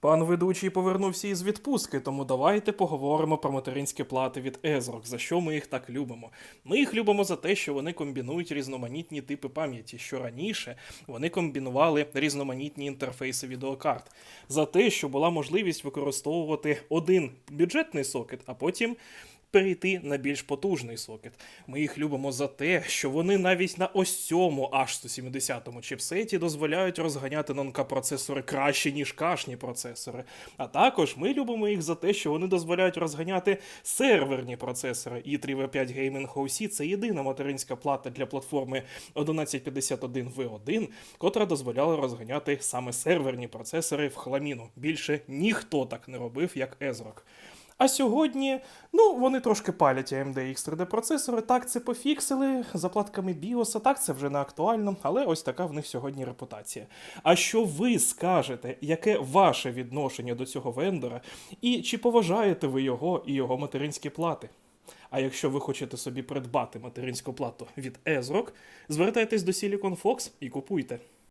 Пан ведучий повернувся із відпустки, тому давайте поговоримо про материнські плати від Езрок, за що ми їх так любимо. Ми їх любимо за те, що вони комбінують різноманітні типи пам'яті, що раніше вони комбінували різноманітні інтерфейси відеокарт, за те, що була можливість використовувати один бюджетний сокет, а потім перейти на більш потужний сокет. Ми їх любимо за те, що вони навіть на ось цьому H170 чіпсеті дозволяють розганяти нонка-процесори краще, ніж кашні процесори. А також ми любимо їх за те, що вони дозволяють розганяти серверні процесори. i3 V5 Gaming OC – це єдина материнська плата для платформи 1151V1, котра дозволяла розганяти саме серверні процесори в хламіну. Більше ніхто так не робив, як Ezrock. А сьогодні, ну, вони трошки палять AMD X3D процесори. Так, це пофіксили заплатками BIOS, так це вже не актуально, але ось така в них сьогодні репутація. А що ви скажете, яке ваше відношення до цього вендора, і чи поважаєте ви його і його материнські плати? А якщо ви хочете собі придбати материнську плату від Ezrock, звертайтесь до Silicon Fox і купуйте.